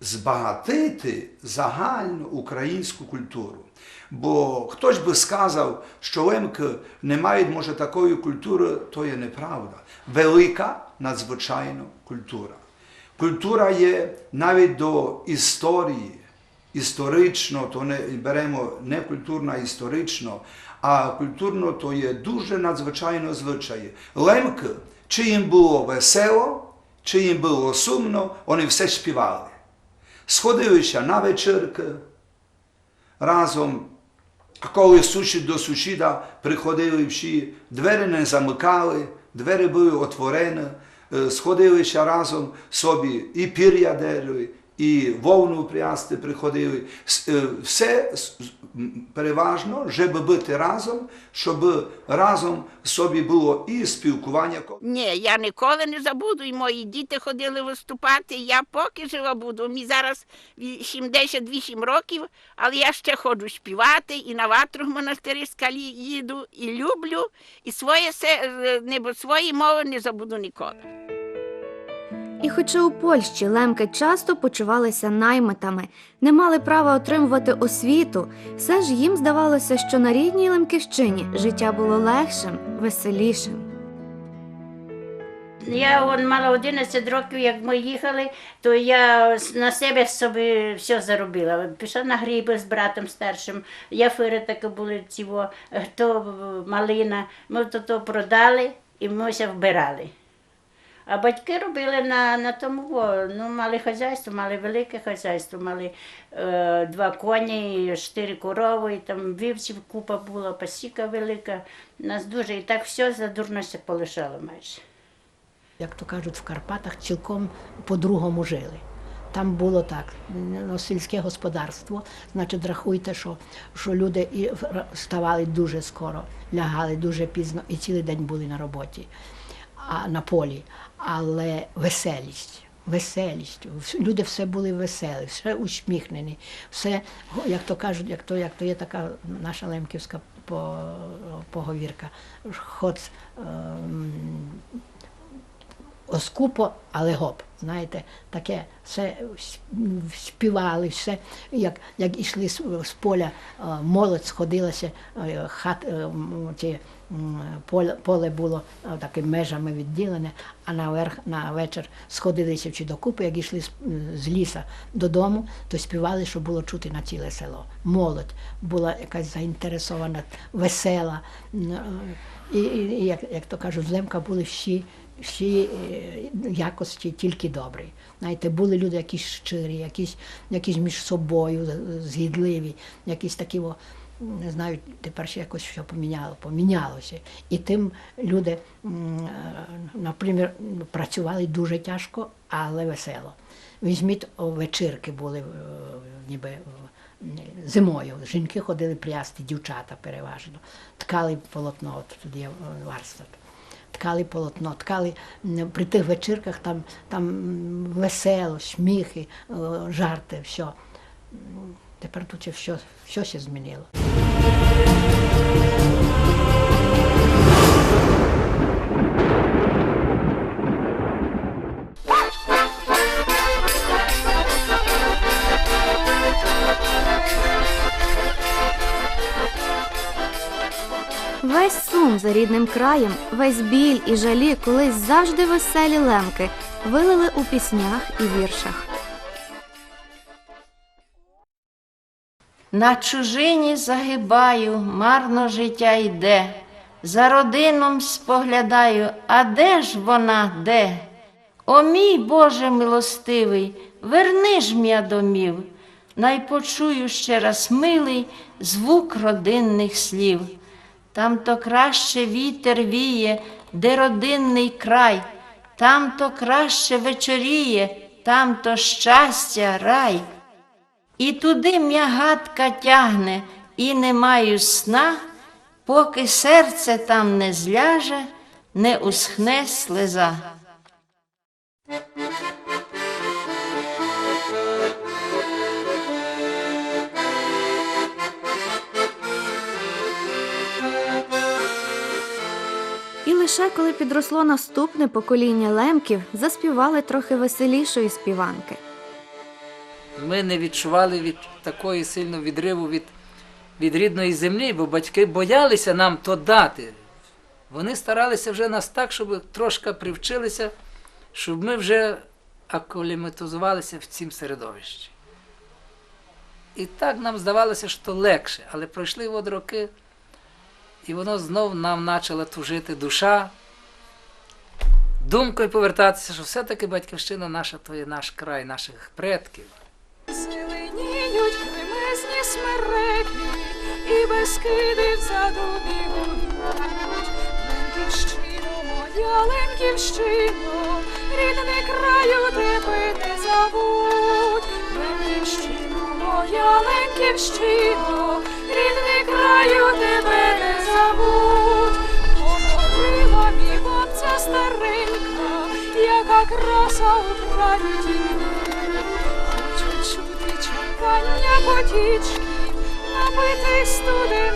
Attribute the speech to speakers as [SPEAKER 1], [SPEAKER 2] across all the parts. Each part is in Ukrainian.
[SPEAKER 1] збагатити загальну українську культуру. Бо хтось би сказав, що лемки не мають, може, такої культури, то є неправда. Велика надзвичайно культура. Культура є навіть до історії. Історично, то не беремо не культурно, а історично, а культурно то є дуже надзвичайно звичаї. Лемки, чи їм було весело, чи їм було сумно, вони все співали. Сходилися на вечірки. Разом, а коли сусід до сусіда приходили всі, двері не замикали, двері були отворені, е, сходилися разом собі і пір'я дерли, і вовну прясти приходили. Все переважно, щоб бути разом, щоб разом собі було і спілкування.
[SPEAKER 2] Ні, я ніколи не забуду, і мої діти ходили виступати. Я поки жива буду. Мені зараз ві- 78 років, але я ще ходжу співати і на ватру в монастирі скалі їду, і люблю, і своє, е, свої мови не забуду ніколи.
[SPEAKER 3] І хоча у Польщі лемки часто почувалися наймитами, не мали права отримувати освіту, все ж їм здавалося, що на рідній Лемківщині життя було легшим, веселішим.
[SPEAKER 4] Я он мала 11 років, як ми їхали, то я на себе собі все заробила. Пішла на гриби з братом старшим, яфири такі були ціво, то малина. Ми то, то продали і ми все вбирали. А батьки робили на, на тому, ну, мали хазяйство, мали велике хазяйство, мали е, два коні, чотири корови, і там вівців купа була, пасіка велика. Нас дуже, і так все задурно полишало майже.
[SPEAKER 5] як то кажуть, в Карпатах цілком по-другому жили. Там було так, сільське господарство, значить, рахуйте, що, що люди і вставали дуже скоро, лягали дуже пізно і цілий день були на роботі, а на полі. Але веселість, веселість. Люди все були веселі, все усміхнені, все, як то кажуть, як то, як то є така наша лемківська поговірка, хоц. ем, оскупо, але гоп. Знаєте, таке все співали, все, як, як ішли з, з поля, е, молодь сходилася, е, хат, е, ті, м, поле, поле було е, такими межами відділене, а наверх, на вечір сходилися чи докупи, як йшли з, з ліса додому, то співали, що було чути на ціле село. Молодь була якась заінтересована, весела. е, І, і, як, як то кажуть, з Лемка були всі всі е, якості тільки добрі. Знаєте, були люди якісь щирі, якісь, якісь між собою згідливі, якісь такі, о, не знаю, тепер ще якось що поміняло, помінялося. І тим люди, е, наприклад, працювали дуже тяжко, але весело. Візьміть, вечірки були е, ніби. е, Зимою жінки ходили прясти, дівчата переважно, ткали полотно, от тут є варство ткали полотно, ткали при тих вечірках там, там весело, сміхи, жарти, все. Тепер тут все, все ще змінило.
[SPEAKER 3] Весь сум за рідним краєм, весь біль і жалі колись завжди веселі лемки вилили у піснях і віршах.
[SPEAKER 4] На чужині загибаю, марно життя йде. За родином споглядаю, а де ж вона, де? О мій Боже милостивий, верни ж м'я домів, най почую ще раз милий звук родинних слів. Там то краще вітер віє, де родинний край, там то краще вечоріє, там то щастя, рай. І туди м'ягатка тягне, і не маю сна, поки серце там не зляже, не усхне слеза.
[SPEAKER 3] І лише коли підросло наступне покоління лемків, заспівали трохи веселішої співанки.
[SPEAKER 6] Ми не відчували від такої сильного відриву від, від рідної землі, бо батьки боялися нам то дати. Вони старалися вже нас так, щоб трошки привчилися, щоб ми вже аколіматизувалися в цім середовищі. І так нам здавалося, що легше, але пройшли от роки, і воно знов нам почала тужити душа, думкою повертатися, що все-таки батьківщина наша то є наш край, наших предків.
[SPEAKER 7] І безкиди взаду бігуть. Ленківщино, моя Ленківщино, рідний краю тебе не забудь. Ленківщино, моя Ленківщино, рідний краю тебе не забудь. Говорила мій бабця старенька, яка краса у краї Хочу чути чекання потічки, напити студеної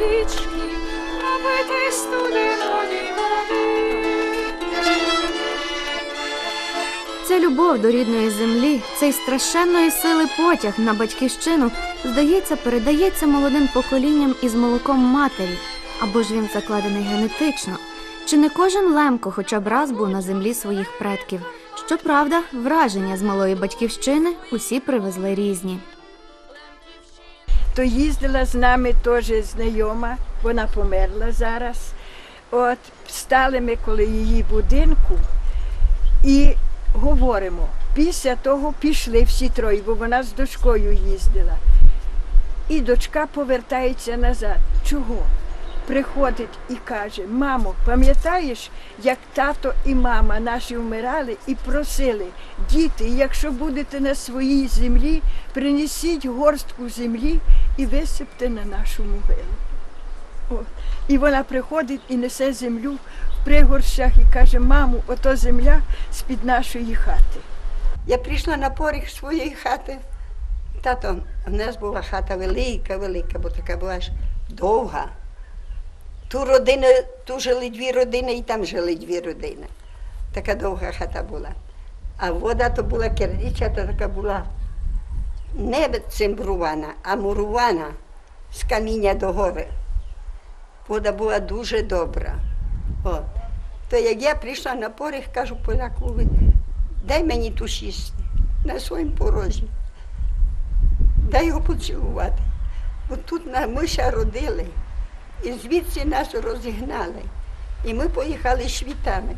[SPEAKER 7] потічки, напити студеної води.
[SPEAKER 3] Ця любов до рідної землі, цей страшенної сили потяг на батьківщину, здається, передається молодим поколінням із молоком матері, або ж він закладений генетично. Чи не кожен лемко хоча б раз був на землі своїх предків? Щоправда, враження з малої батьківщини усі привезли різні.
[SPEAKER 8] То їздила з нами теж знайома, вона померла зараз. От стали ми коли її будинку і говоримо. Після того пішли всі троє, бо вона з дочкою їздила. І дочка повертається назад. Чого? Приходить і каже: мамо, пам'ятаєш, як тато і мама наші вмирали і просили, діти, якщо будете на своїй землі, принесіть горстку землі і висипте на нашу могилу. І вона приходить і несе землю в пригорщах і каже, мамо, ото земля з-під нашої хати.
[SPEAKER 9] Я прийшла на поріг своєї хати. Тато, в нас була хата велика, велика, бо така була ж довга. Ту родину, ту жили дві родини і там жили дві родини. Така довга хата була. А вода то була кердича, то така була не цимбрувана, а мурувана з каміння до гори. Вода була дуже добра. От. То як я прийшла на поріг, кажу полякові, дай мені ту сісти на своєму порозі. Дай його поцілувати. Бо тут на- ми ще родили, і звідси нас розігнали. І ми поїхали світами.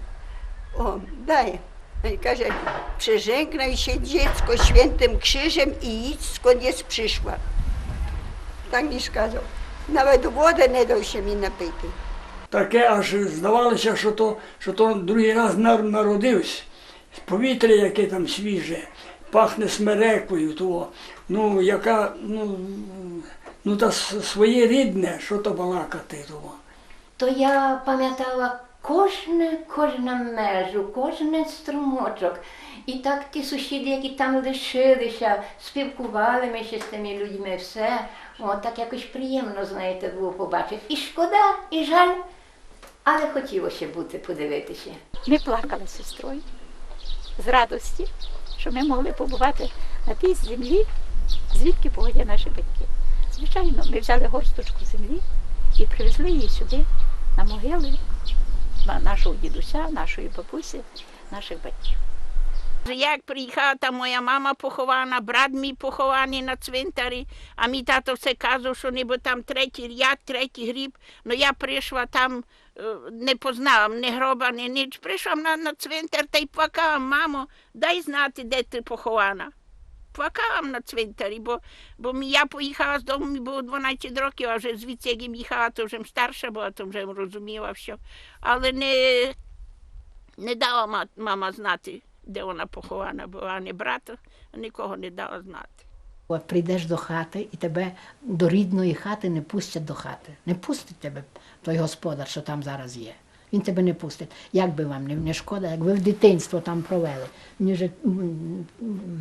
[SPEAKER 9] О, дай. Він каже, się dziecko świętym krzyżem i idź skąd jest przyszła. Так мені сказав. Навіть води не дав ще мені напити.
[SPEAKER 10] таке аж здавалося, що то, що то другий раз нар- народився. Повітря, яке там свіже, пахне смерекою, того, ну, яка, ну, ну та своє рідне, що то балакати того.
[SPEAKER 4] то я пам'ятала кожне, кожне межу, кожен струмочок. І так ті сусіди, які там лишилися, спілкували ми ще з тими людьми, все. О, так якось приємно, знаєте, було побачити. І шкода, і жаль, але хотілося бути, подивитися.
[SPEAKER 11] Ми плакали з сестрою з радості, що ми могли побувати на тій землі, звідки походять наші батьки. Звичайно, ми взяли горсточку землі і привезли її сюди, на могили на нашого дідуся, нашої бабусі, наших батьків.
[SPEAKER 2] Як приїхала та моя мама похована, брат мій похований на цвинтарі, а мій тато все казав, що ніби там третій ряд, третій гріб. Ну я прийшла там, е, не познала ні гроба, ні ніч. Прийшла на, на цвинтар та й плакала, мамо, дай знати, де ти похована. Плакала на цвинтарі, бо, бо мі- я поїхала з дому, мені було 12 років, а вже звідси, як я їхала, то вже старша була, то вже розуміла все. Але не, не дала ма- мама знати, де вона похована була, ні брата, нікого не дала знати.
[SPEAKER 5] Прийдеш до хати і тебе до рідної хати не пустять до хати. Не пустить тебе той господар, що там зараз є. Він тебе не пустить. Як би вам не, шкода, як ви в дитинство там провели. Мені вже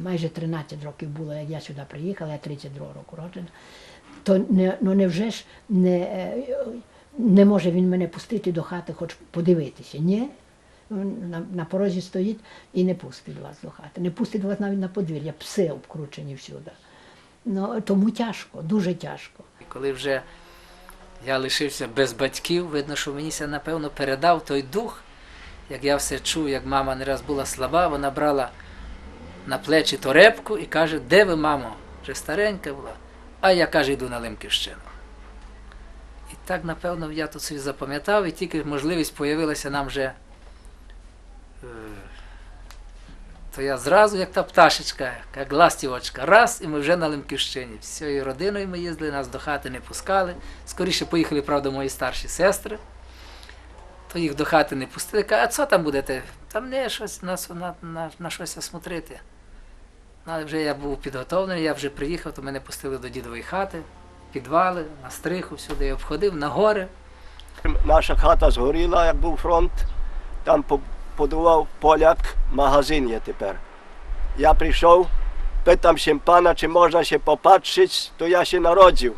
[SPEAKER 5] майже 13 років було, як я сюди приїхала, я 32 року роджена. То не, ну невже ж не, е, не може він мене пустити до хати, хоч подивитися? Ні? на, на порозі стоїть і не пустить вас до хати. Не пустить вас навіть на подвір'я, пси обкручені всюди. Ну, тому тяжко, дуже тяжко.
[SPEAKER 6] Коли вже я лишився без батьків, видно, що мені це, напевно, передав той дух, як я все чув, як мама не раз була слаба, вона брала на плечі торепку і каже, де ви, мамо? Вже старенька була. А я каже, йду на Лемківщину. І так, напевно, я тут собі запам'ятав, і тільки можливість появилася нам вже. е, То я зразу, як та пташечка, як ластівочка, раз, і ми вже на Лемківщині. Всією родиною ми їздили, нас до хати не пускали. Скоріше поїхали, правда, мої старші сестри. То їх до хати не пустили. Кажуть, а що там будете? Там не щось на, на, на, на щось осмотрити. Ну, Але вже я був підготовлений, я вже приїхав, то мене пустили до дідової хати, підвали, на стриху, всюди я обходив, на гори.
[SPEAKER 12] Наша хата згоріла, як був фронт. Там подував поляк, магазин є тепер. Я прийшов, питам pana, чи можна ще popatrzeć, то я ще народжив.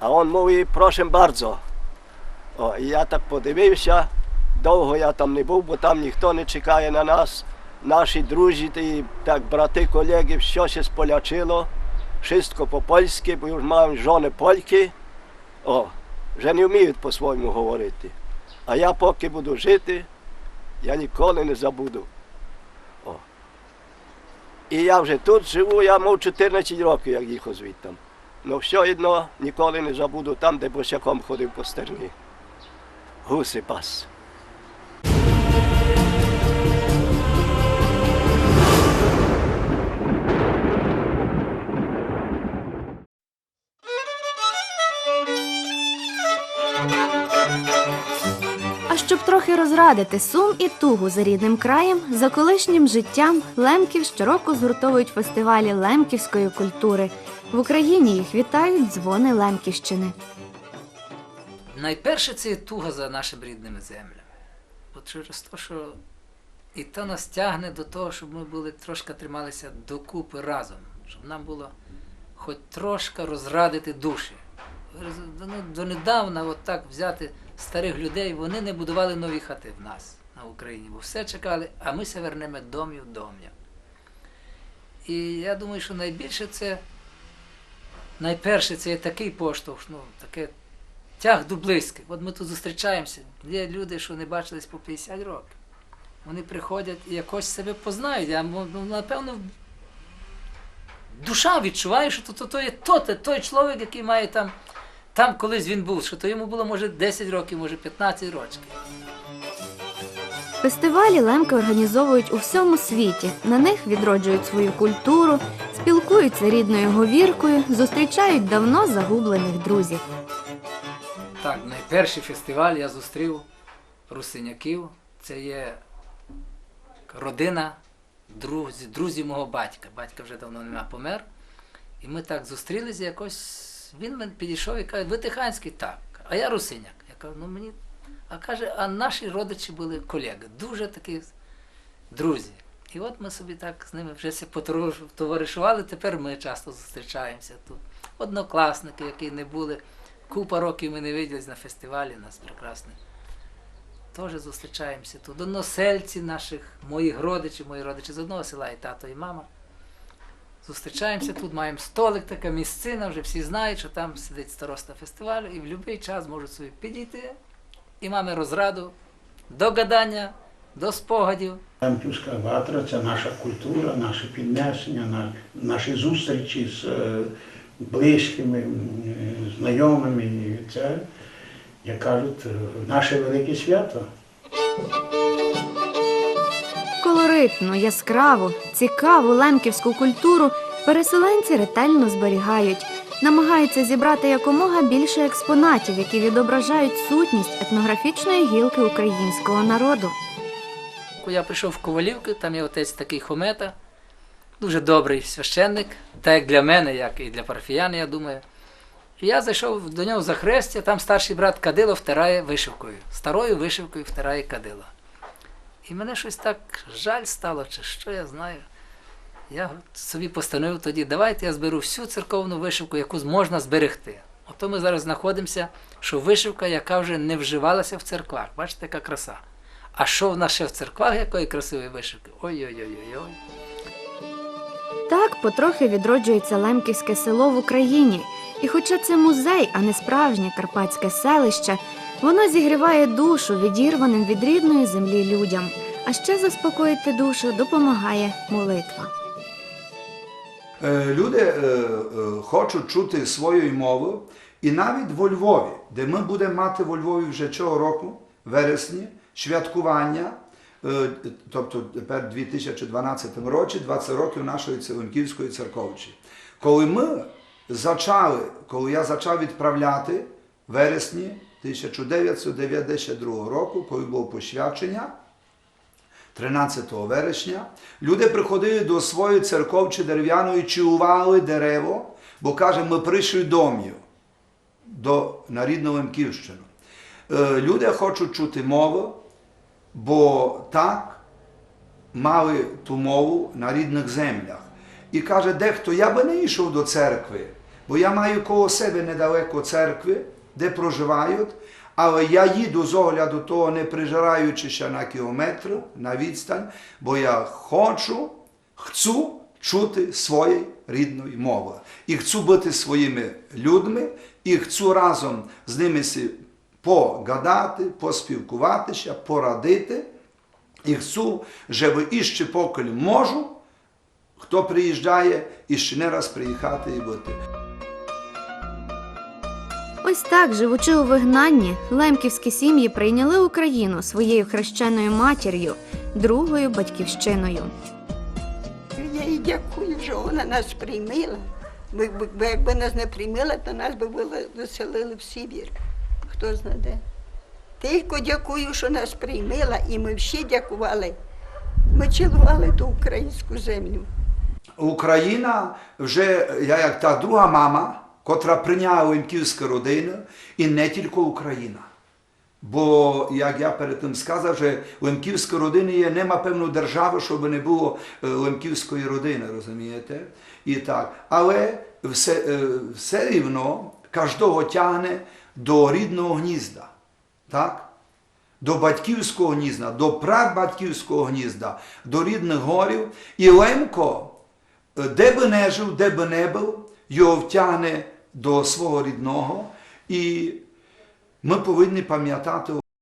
[SPEAKER 12] А він mówi, proszę bardzo. О, і я так подивився, довго я там не був, бо там ніхто не чекає на нас. Наші друзі, і так брати, колеги, все się сполячило. Wszystko по польськи, бо już маємо жони польки. О, вже не вміють по-своєму говорити. А я поки буду жити, я ніколи не забуду. О. І я вже тут живу, я мав 14 років, як їхав звідти. Ну все одно ніколи не забуду там, де босяком ходив по стерні. Гуси пас.
[SPEAKER 3] Трохи розрадити сум і тугу за рідним краєм, за колишнім життям лемків щороку згуртовують фестивалі лемківської культури. В Україні їх вітають дзвони Лемківщини.
[SPEAKER 6] Найперше це є туга за нашими рідними землями. Бо через те, що і то нас тягне до того, щоб ми були трошки трималися докупи разом, щоб нам було хоч трошки розрадити душі. Донедавна от так взяти старих людей, вони не будували нові хати в нас на Україні, бо все чекали, а ми се вернемо домів дом'я. І я думаю, що найбільше це, найперше, це є такий поштовх, ну, таке тяг до близьких. От ми тут зустрічаємося. Є люди, що не бачились по 50 років. Вони приходять і якось себе познають. Я, ну, напевно, душа відчуває, що то, то, то є то, те- той чоловік, який має там, там колись він був, що то йому було може 10 років, може 15 років.
[SPEAKER 3] Фестивалі лемки організовують у всьому світі. На них відроджують свою культуру, спілкуються рідною говіркою, зустрічають давно загублених друзів.
[SPEAKER 6] Так, найперший фестиваль я зустрів русиняків. Це є родина друзі, друзів мого батька. Батька вже давно нема помер. І ми так зустрілися якось. Він мене підійшов і каже, ви Тиханський? Так. А я русиняк. Я кажу, ну мені. А каже, а наші родичі були колеги, дуже такі друзі. І от ми собі так з ними вже все потоваришували, тепер ми часто зустрічаємося тут. Однокласники, які не були. Купа років ми не виділись на фестивалі, нас прекрасний. Теж зустрічаємося тут. Односельці наших, моїх родичів, мої родичі з одного села, і тато, і мама. Зустрічаємося тут, маємо столик, така місцина, вже всі знають, що там сидить староста фестивалю, і в будь-який час можуть собі підійти і маємо розраду до гадання, до спогадів.
[SPEAKER 13] Лемківська ватра це наша культура, наше піднесення, наші зустрічі з е, близькими, знайомими. Це, як кажуть, е, наше велике свято.
[SPEAKER 3] Колоритну, яскраву, цікаву лемківську культуру переселенці ретельно зберігають, намагаються зібрати якомога більше експонатів, які відображають сутність етнографічної гілки українського народу.
[SPEAKER 6] Я прийшов в Ковалівки, там є отець такий Хомета, дуже добрий священник, так як для мене, як і для парафіян, я думаю. Я зайшов до нього за хрестя, там старший брат кадило втирає вишивкою. Старою вишивкою втирає кадило. І мене щось так жаль стало, чи що я знаю. Я собі постановив тоді, давайте я зберу всю церковну вишивку, яку можна зберегти. Ото ми зараз знаходимося, що вишивка, яка вже не вживалася в церквах. Бачите, яка краса. А що в нас ще в церквах якої красивої вишивки? Ой-ой-ой-ой.
[SPEAKER 3] Так потрохи відроджується Лемківське село в Україні. І хоча це музей, а не справжнє карпатське селище, воно зігріває душу відірваним від рідної землі людям. А ще заспокоїти душу допомагає молитва.
[SPEAKER 1] Е, Люди е, е, хочуть чути своєю мовою, і навіть во Львові, де ми будемо мати во Львові вже цього року, вересні, святкування, тобто тепер 2012 році, 20 років нашої Целенківської церковчі. Коли ми зачали, коли я почав відправляти вересні 1992 року, коли було посвячення, 13 вересня, люди приходили до своєї церковчі дерев'яної, чували дерево, бо каже, ми прийшли домів до, на рідну Лемківщину. Е, Люди хочуть чути мову, бо так мали ту мову на рідних землях. І каже, дехто, я би не йшов до церкви, бо я маю коло себе недалеко церкви, де проживають, але я їду з огляду того, не прижираючися на кілометр, на відстань, бо я хочу, хочу чути своєї рідної мови. І хочу бути своїми людьми, і хочу разом з ними погадати, поспілкуватися, порадити. І хочу, щоб іще поки можу, хто приїжджає, іще не раз приїхати і бути.
[SPEAKER 3] Ось так, живучи у вигнанні, лемківські сім'ї прийняли Україну своєю хрещеною матір'ю, другою батьківщиною.
[SPEAKER 9] Я їй дякую, що вона нас приймила. Бо, бо, бо якби нас не приймала, то нас би заселили в Сибір. Хто знає де. Тільки дякую, що нас приймила, і ми всі дякували. Ми цілували ту українську землю.
[SPEAKER 1] Україна вже я як та друга мама, котра прийняла лемківську родину, і не тільки Україна. Бо, як я перед тим сказав, що лемківська родина є, нема певно держави, щоб не було е, лемківської родини, розумієте? І так. Але все, е, все рівно кожного тягне до рідного гнізда. Так? до батьківського гнізда, до прабатьківського гнізда, до рідних горів. І Лемко, е, де би не жив, де би не був, його втягне до свого рідного. І ми повинні пам'ятати